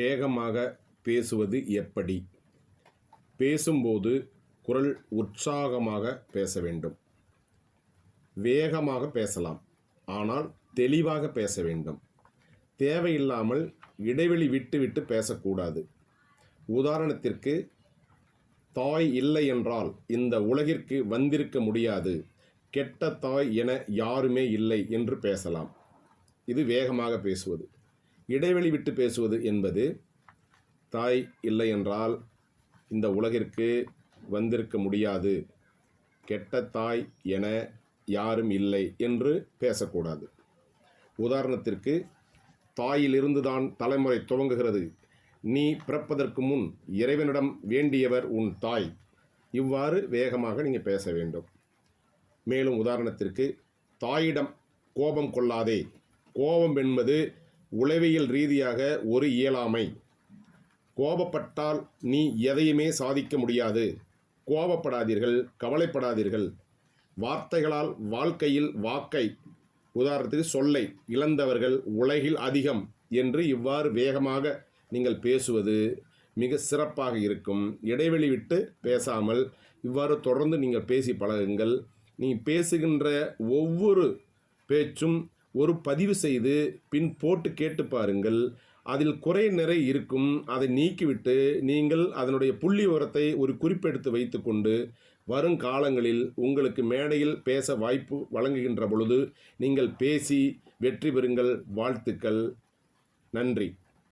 வேகமாக பேசுவது எப்படி? பேசும்போது குரல் உற்சாகமாக பேச வேண்டும். வேகமாக பேசலாம் ஆனால் தெளிவாக பேச வேண்டும். தேவையில்லாமல் இடைவெளி விட்டு விட்டு பேசக்கூடாது. உதாரணத்திற்கு தாய் இல்லை என்றால் இந்த உலகிற்கு வந்திருக்க முடியாது. கெட்ட தாய் என யாருமே இல்லை என்று பேசலாம். இது வேகமாக பேசுவது. இடைவெளி விட்டு பேசுவது என்பது தாய் இல்லை என்றால் இந்த உலகிற்கு வந்திருக்க முடியாது. கெட்ட தாய் என யாரும் இல்லை என்று பேசக்கூடாது. உதாரணத்திற்கு தாயிலிருந்து தான் தலைமுறை துவங்குகிறது. நீ பிறப்பதற்கு முன் இறைவனிடம் வேண்டியவர் உன் தாய். இவ்வாறு வேகமாக நீங்கள் பேச வேண்டும். மேலும் உதாரணத்திற்கு தாயிடம் கோபம் கொள்ளாதே. கோபம் என்பது உளவியல் ரீதியாக ஒரு இயலாமை. கோபப்பட்டால் நீ எதையுமே சாதிக்க முடியாது. கோபப்படாதீர்கள் கவலைப்படாதீர்கள். வார்த்தைகளால் வாழ்க்கையில் வாக்கை உதாரணத்துக்கு சொல்லை இழந்தவர்கள் உலகில் அதிகம் என்று இவ்வாறு வேகமாக நீங்கள் பேசுவது மிக சிறப்பாக இருக்கும். இடைவெளி விட்டு பேசாமல் இவ்வாறு தொடர்ந்து நீங்கள் பேசி பழகுங்கள். நீ பேசுகின்ற ஒவ்வொரு பேச்சும் ஒரு பதிவு செய்து பின் போட்டு கேட்டு பாருங்கள். அதில் குறை நிறை இருக்கும். அதை நீக்கிவிட்டு நீங்கள் அதனுடைய புள்ளி உரத்தை ஒரு குறிப்பெடுத்து வைத்துக்கொண்டு வருங்காலங்களில் உங்களுக்கு மேடையில் பேச வாய்ப்பு வழங்குகின்ற பொழுது நீங்கள் பேசி வெற்றி பெறுங்கள். வாழ்த்துக்கள். நன்றி.